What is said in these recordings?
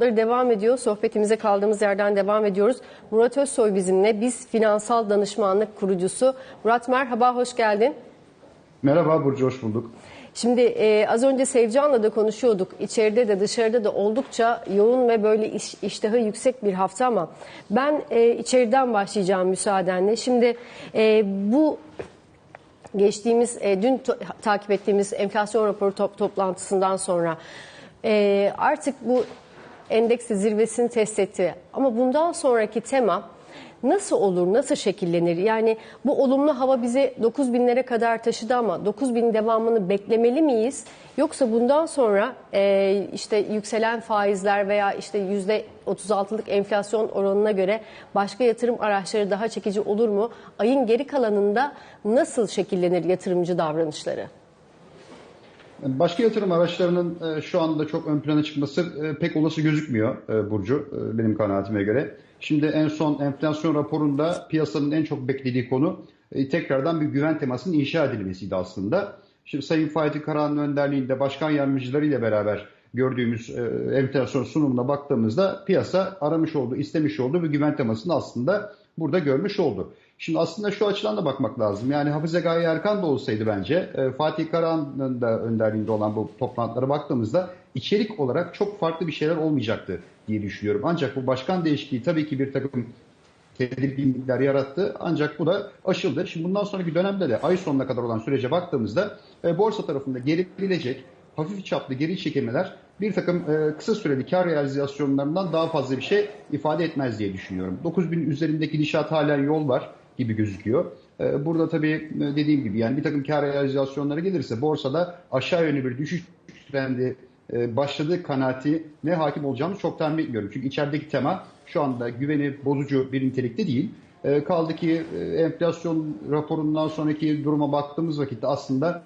devam ediyor. Sohbetimize kaldığımız yerden devam ediyoruz. Murat Özsoy bizimle. Biz Finansal Danışmanlık kurucusu. Murat merhaba, hoş geldin. Merhaba Burcu, hoş bulduk. Şimdi e, az önce Sevcan'la da konuşuyorduk. İçeride de dışarıda da oldukça yoğun ve böyle iş, iştahı yüksek bir hafta ama ben e, içeriden başlayacağım müsaadenle. Şimdi e, bu geçtiğimiz e, dün to- takip ettiğimiz enflasyon raporu top- toplantısından sonra e, artık bu endeks zirvesini test etti. Ama bundan sonraki tema nasıl olur, nasıl şekillenir? Yani bu olumlu hava bizi 9 binlere kadar taşıdı ama 9 bin devamını beklemeli miyiz? Yoksa bundan sonra e, işte yükselen faizler veya işte %36'lık enflasyon oranına göre başka yatırım araçları daha çekici olur mu? Ayın geri kalanında nasıl şekillenir yatırımcı davranışları? Başka yatırım araçlarının e, şu anda çok ön plana çıkması e, pek olası gözükmüyor e, Burcu, benim kanaatime göre. Şimdi en son enflasyon raporunda piyasanın en çok beklediği konu tekrardan bir güven temasının inşa edilmesiydi aslında. Şimdi Sayın Fatih Karahan'ın önderliğinde başkan yardımcılarıyla beraber gördüğümüz enflasyon sunumuna baktığımızda piyasa aramış olduğu, istemiş olduğu bir güven temasını aslında burada görmüş oldu. Şimdi aslında şu açıdan da bakmak lazım. Yani Hafize Gaye Erkan da olsaydı bence e, Fatih Karahan'ın da önderliğinde olan bu toplantılara baktığımızda içerik olarak çok farklı bir şeyler olmayacaktı diye düşünüyorum. Ancak bu başkan değişikliği tabii ki bir takım tedirginlikler yarattı. Ancak bu da aşıldı. Şimdi bundan sonraki dönemde de ay sonuna kadar olan sürece baktığımızda e, borsa tarafında gerilecek hafif çaplı geri çekilmeler bir takım e, kısa süreli kar realizasyonlarından daha fazla bir şey ifade etmez diye düşünüyorum. 9000 üzerindeki gidişat halen yol var gibi gözüküyor. E, burada tabii e, dediğim gibi yani bir takım kar realizasyonları gelirse borsada aşağı yönlü bir düşüş trendi e, başladığı kanaati ne hakim olacağımı çok tahmin etmiyorum. Çünkü içerideki tema şu anda güveni bozucu bir nitelikte değil. E, kaldı ki e, enflasyon raporundan sonraki duruma baktığımız vakitte aslında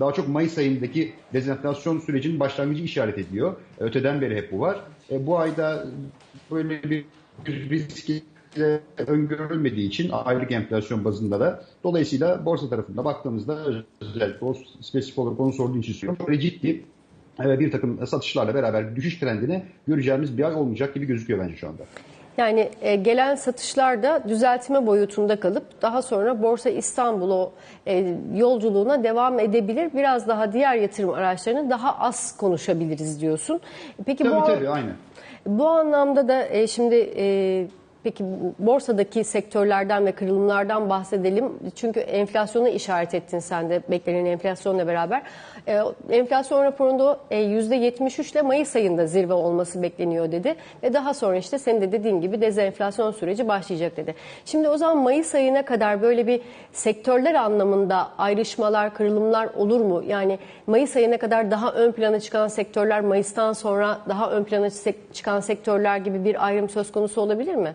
daha çok Mayıs ayındaki dezenflasyon sürecinin başlangıcı işaret ediyor. E, Öteden beri hep bu var. E, bu ayda böyle bir risk öngörülmediği için aylık enflasyon bazında da dolayısıyla borsa tarafında baktığımızda özellikle o spesifik olarak onu sorduğun için söylüyorum. Çok ciddi e, bir takım satışlarla beraber düşüş trendini göreceğimiz bir ay olmayacak gibi gözüküyor bence şu anda. Yani e, gelen satışlar da düzeltme boyutunda kalıp daha sonra Borsa İstanbul o e, yolculuğuna devam edebilir. Biraz daha diğer yatırım araçlarını daha az konuşabiliriz diyorsun. Peki Tabii bu tabii aynen. bu anlamda da e, şimdi e, peki borsadaki sektörlerden ve kırılımlardan bahsedelim. Çünkü enflasyonu işaret ettin sen de beklenen enflasyonla beraber. E, enflasyon raporunda e, %73 ile Mayıs ayında zirve olması bekleniyor dedi. Ve daha sonra işte senin de dediğin gibi dezenflasyon süreci başlayacak dedi. Şimdi o zaman Mayıs ayına kadar böyle bir sektörler anlamında ayrışmalar, kırılımlar olur mu? Yani Mayıs ayına kadar daha ön plana çıkan sektörler Mayıs'tan sonra daha ön plana çıkan sektörler gibi bir ayrım söz konusu olabilir mi?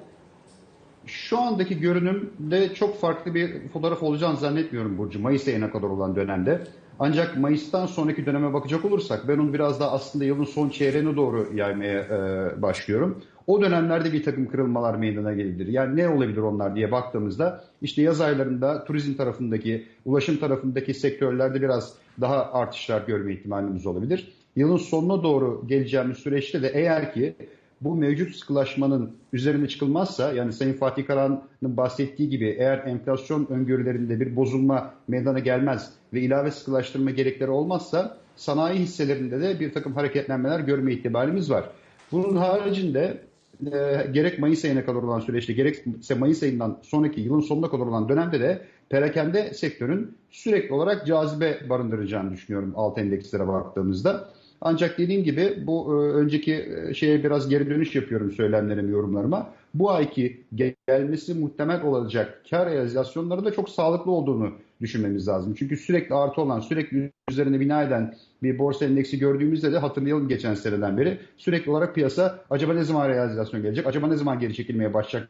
Şu andaki görünümde çok farklı bir fotoğraf olacağını zannetmiyorum Burcu. Mayıs ayına kadar olan dönemde. Ancak Mayıs'tan sonraki döneme bakacak olursak ben onu biraz daha aslında yılın son çeyreğine doğru yaymaya e, başlıyorum. O dönemlerde bir takım kırılmalar meydana gelebilir. Yani ne olabilir onlar diye baktığımızda işte yaz aylarında turizm tarafındaki, ulaşım tarafındaki sektörlerde biraz daha artışlar görme ihtimalimiz olabilir. Yılın sonuna doğru geleceğimiz süreçte de eğer ki bu mevcut sıkılaşmanın üzerine çıkılmazsa yani Sayın Fatih Karahan'ın bahsettiği gibi eğer enflasyon öngörülerinde bir bozulma meydana gelmez ve ilave sıkılaştırma gerekleri olmazsa sanayi hisselerinde de bir takım hareketlenmeler görme ihtimalimiz var. Bunun haricinde e, gerek Mayıs ayına kadar olan süreçte gerekse Mayıs ayından sonraki yılın sonuna kadar olan dönemde de perakende sektörün sürekli olarak cazibe barındıracağını düşünüyorum alt endekslere baktığımızda. Ancak dediğim gibi bu e, önceki e, şeye biraz geri dönüş yapıyorum söylemlerime, yorumlarıma. Bu ayki gelmesi muhtemel olacak kar realizasyonları da çok sağlıklı olduğunu düşünmemiz lazım. Çünkü sürekli artı olan, sürekli üzerine bina eden bir borsa endeksi gördüğümüzde de hatırlayalım geçen seneden beri sürekli olarak piyasa acaba ne zaman realizasyon gelecek, acaba ne zaman geri çekilmeye başlayacak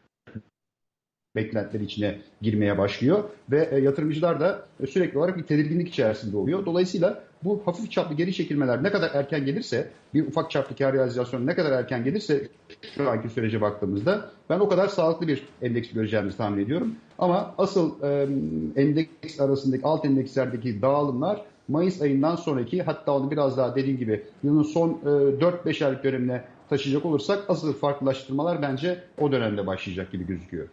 beklentileri içine girmeye başlıyor ve e, yatırımcılar da e, sürekli olarak bir tedirginlik içerisinde oluyor. Dolayısıyla bu hafif çaplı geri çekilmeler ne kadar erken gelirse, bir ufak çaplı kar realizasyonu ne kadar erken gelirse şu anki sürece baktığımızda ben o kadar sağlıklı bir endeks göreceğimizi tahmin ediyorum. Ama asıl e, endeks arasındaki alt endekslerdeki dağılımlar Mayıs ayından sonraki hatta onu biraz daha dediğim gibi yılın son e, 4-5 aylık dönemine taşıyacak olursak asıl farklılaştırmalar bence o dönemde başlayacak gibi gözüküyor.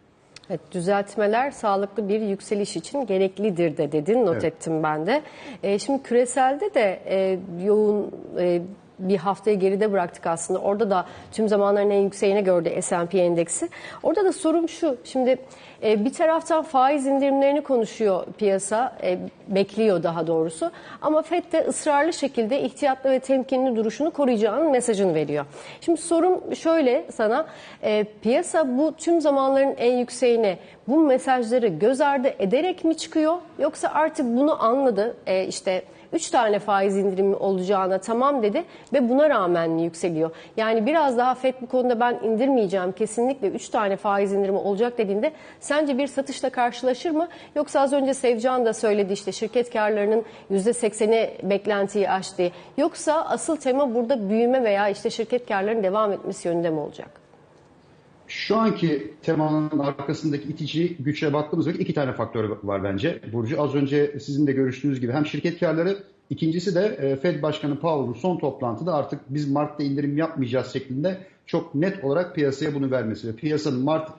Evet, düzeltmeler sağlıklı bir yükseliş için gereklidir de dedin, not Evet. ettim ben de. E, şimdi küreselde de e, yoğun e, bir haftayı geride bıraktık aslında. Orada da tüm zamanların en yükseğine gördü S&P endeksi. Orada da sorum şu, şimdi e, bir taraftan faiz indirimlerini konuşuyor piyasa, e, bekliyor daha doğrusu. Ama FED de ısrarlı şekilde ihtiyatlı ve temkinli duruşunu koruyacağının mesajını veriyor. Şimdi sorum şöyle sana, e, piyasa bu tüm zamanların en yükseğine bu mesajları göz ardı ederek mi çıkıyor? Yoksa artık bunu anladı, e, işte 3 tane faiz indirimi olacağına tamam dedi ve buna rağmen mi yükseliyor? Yani biraz daha FED bu konuda ben indirmeyeceğim kesinlikle 3 tane faiz indirimi olacak dediğinde sence bir satışla karşılaşır mı? Yoksa az önce Sevcan da söyledi işte şirket karlarının %80'i beklentiyi aştı. Yoksa asıl tema burada büyüme veya işte şirket karlarının devam etmesi yönünde mi olacak? Şu anki temanın arkasındaki itici güçe baktığımız zaman iki tane faktör var bence. Burcu az önce sizin de görüştüğünüz gibi hem şirket karları ikincisi de e, Fed Başkanı Powell'ın son toplantıda artık biz Mart'ta indirim yapmayacağız şeklinde çok net olarak piyasaya bunu vermesi ve piyasanın Mart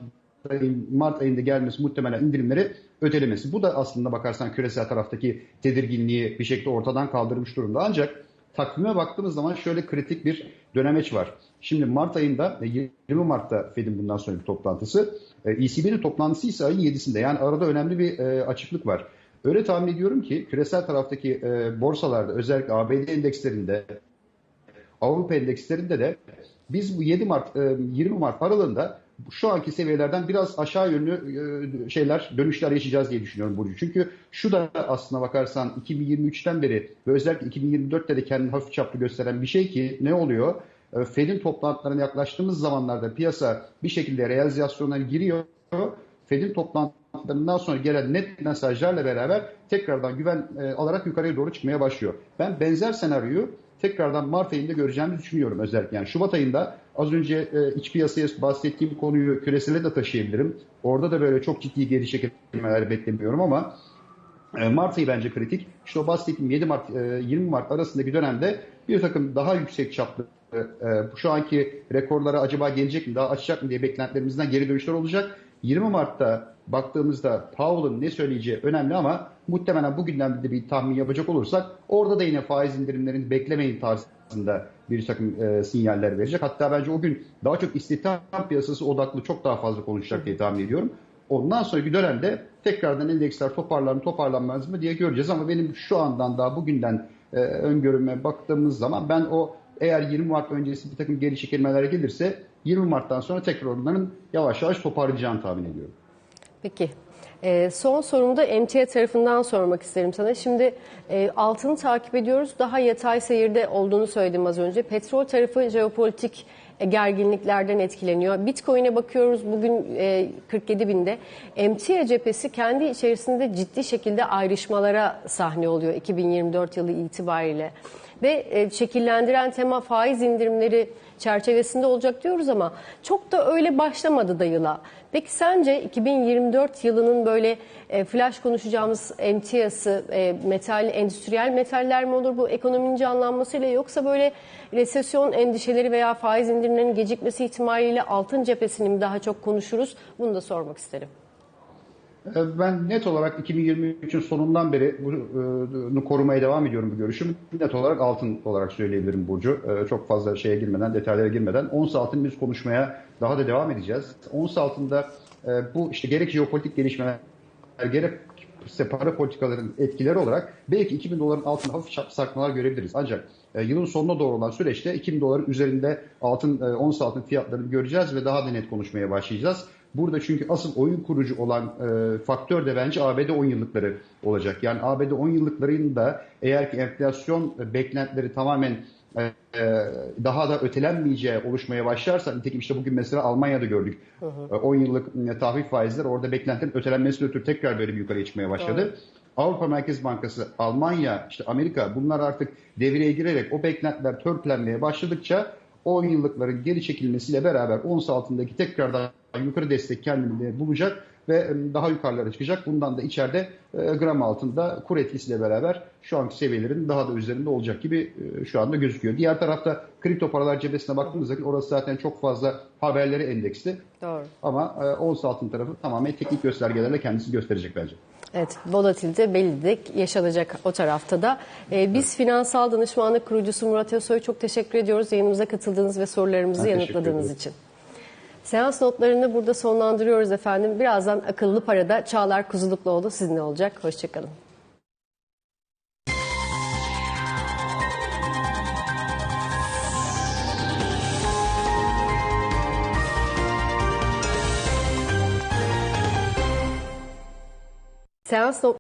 Mart ayında gelmesi muhtemelen indirimleri ötelemesi. Bu da aslında bakarsan küresel taraftaki tedirginliği bir şekilde ortadan kaldırmış durumda. Ancak takvime baktığımız zaman şöyle kritik bir dönemeç var. Şimdi Mart ayında 20 Mart'ta Fed'in bundan sonraki toplantısı. ECB'nin toplantısı ise ayın 7'sinde. Yani arada önemli bir e, açıklık var. Öyle tahmin ediyorum ki küresel taraftaki e, borsalarda özellikle ABD endekslerinde Avrupa endekslerinde de biz bu 7 Mart 20 Mart aralığında şu anki seviyelerden biraz aşağı yönlü şeyler, dönüşler yaşayacağız diye düşünüyorum Burcu. Çünkü şu da aslına bakarsan 2023'ten beri ve özellikle 2024'te de kendini hafif çaplı gösteren bir şey ki ne oluyor? Fed'in toplantılarına yaklaştığımız zamanlarda piyasa bir şekilde realizasyona giriyor. Fed'in toplantılarından sonra gelen net mesajlarla beraber tekrardan güven alarak yukarıya doğru çıkmaya başlıyor. Ben benzer senaryoyu tekrardan Mart ayında göreceğimizi düşünüyorum özellikle. Yani Şubat ayında az önce e, iç piyasaya bahsettiğim konuyu küresele de taşıyabilirim. Orada da böyle çok ciddi geri çekilmeler beklemiyorum ama e, Mart ayı bence kritik. İşte o bahsettiğim 7 Mart e, 20 Mart arasındaki dönemde bir takım daha yüksek çaplı e, şu anki rekorlara acaba gelecek mi daha açacak mı diye beklentilerimizden geri dönüşler olacak. 20 Mart'ta baktığımızda Powell'ın ne söyleyeceği önemli ama muhtemelen bugünden de bir tahmin yapacak olursak orada da yine faiz indirimlerini beklemeyin tarzında bir takım e, sinyaller verecek. Hatta bence o gün daha çok istihdam piyasası odaklı çok daha fazla konuşacak diye tahmin ediyorum. Ondan sonraki dönemde tekrardan endeksler toparlar mı toparlanmaz mı diye göreceğiz ama benim şu andan daha bugünden e, öngörüme baktığımız zaman ben o eğer 20 Mart öncesi bir takım geri çekilmeler gelirse 20 Mart'tan sonra tekrar onların yavaş yavaş toparlayacağını tahmin ediyorum. Peki. E, son sorumu da emtia tarafından sormak isterim sana. Şimdi e, altını takip ediyoruz. Daha yatay seyirde olduğunu söyledim az önce. Petrol tarafı jeopolitik e, gerginliklerden etkileniyor. Bitcoin'e bakıyoruz bugün e, 47 binde. Emtia cephesi kendi içerisinde ciddi şekilde ayrışmalara sahne oluyor 2024 yılı itibariyle. Ve e, şekillendiren tema faiz indirimleri çerçevesinde olacak diyoruz ama çok da öyle başlamadı da yıla. Peki sence 2024 yılının böyle e, flash konuşacağımız emtiyası e, metal, endüstriyel metaller mi olur bu ekonominin canlanmasıyla yoksa böyle resesyon endişeleri veya faiz indirimlerinin gecikmesi ihtimaliyle altın cephesini mi daha çok konuşuruz? Bunu da sormak isterim. Ben net olarak 2023'ün sonundan beri bunu korumaya devam ediyorum bu görüşüm. Net olarak altın olarak söyleyebilirim Burcu. Çok fazla şeye girmeden, detaylara girmeden. Ons altın biz konuşmaya daha da devam edeceğiz. Ons altında bu işte gerek jeopolitik gelişmeler, gerek para politikaların etkileri olarak belki 2000 doların altında hafif sarkmalar görebiliriz. Ancak yılın sonuna doğru olan süreçte 2000 doların üzerinde altın, ons altın fiyatlarını göreceğiz ve daha da net konuşmaya başlayacağız. Burada çünkü asıl oyun kurucu olan e, faktör de bence ABD 10 yıllıkları olacak. Yani ABD 10 yıllıkların da eğer ki enflasyon beklentileri tamamen e, daha da ötelenmeyeceği oluşmaya başlarsa nitekim işte bugün mesela Almanya'da gördük. Hı hı. 10 yıllık e, tahvil faizleri orada beklentilerin ötelenmesiyle ötürü tekrar böyle bir yukarıya çıkmaya başladı. Evet. Avrupa Merkez Bankası, Almanya, işte Amerika bunlar artık devreye girerek o beklentiler törpülenmeye başladıkça 10 yıllıkların geri çekilmesiyle beraber ons altındaki tekrardan yukarı destek kendini bulacak. Ve e, daha yukarılara çıkacak. Bundan da içeride e, gram altında kur etkisiyle beraber şu anki seviyelerin daha da üzerinde olacak gibi e, şu anda gözüküyor. Diğer tarafta kripto paralar cephesine baktığımız zaman orası zaten çok fazla haberleri endeksli. Doğru. Ama ons altın tarafı tamamen teknik göstergelerle kendisi gösterecek bence. Evet, volatilite belli de yaşanacak o tarafta da. Ee, biz Finansal Danışmanlık Kurucusu Murat Özsoy çok teşekkür ediyoruz yayınımıza katıldığınız ve sorularımızı Ben yanıtladığınız için. Seans notlarını burada sonlandırıyoruz efendim. Birazdan akıllı parada Çağlar Kuzulukluoğlu sizinle olacak. Hoşçakalın. Seans not